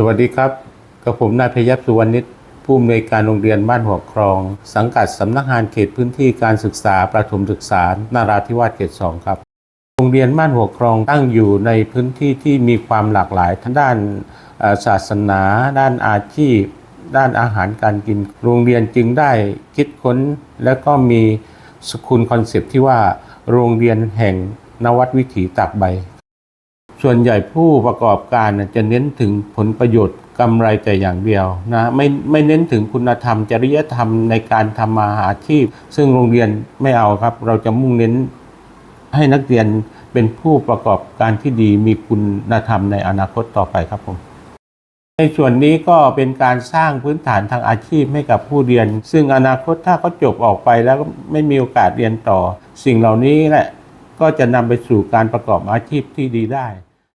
สวัสดีครับกับผมนายพยับสุวรรณนิตผู้อำนวยการโรงเรียนบ้านหัวครอง สังกัดสำนักงานเขตพื้นที่การศึกษาประถมศึกษานาราธิวาสเขตสองครับ โรงเรียนบ้านหัวครองตั้งอยู่ในพื้นที่ที่มีความหลากหลายทั้งด้านศาสนา ด้านอาชีพ ด้านอาหารการกิน โรงเรียนจึงได้คิดค้น และก็มีสกุลคอนเซปต์ที่ว่า โรงเรียนแห่งนวัตวิถีตากใบ ส่วนใหญ่ผู้ประกอบการจะเน้นถึงผลประโยชน์กำไรแต่อย่างเดียวนะไม่ไม่เน้นถึงคุณธรรม จริยธรรมในการทำมาหาอาชีพ ซึ่งโรงเรียนไม่เอาครับ เราจะมุ่งเน้นให้นักเรียนเป็นผู้ประกอบการที่ดีมีคุณธรรมในอนาคตต่อไปครับผมในส่วนนี้ก็เป็นการสร้างพื้นฐานทางอาชีพให้กับผู้เรียน ซึ่งอนาคตถ้าเขาจบออกไปแล้วก็ไม่มีโอกาสเรียนต่อ สิ่งเหล่านี้แหละก็จะนำไปสู่การประกอบอาชีพที่ดีได้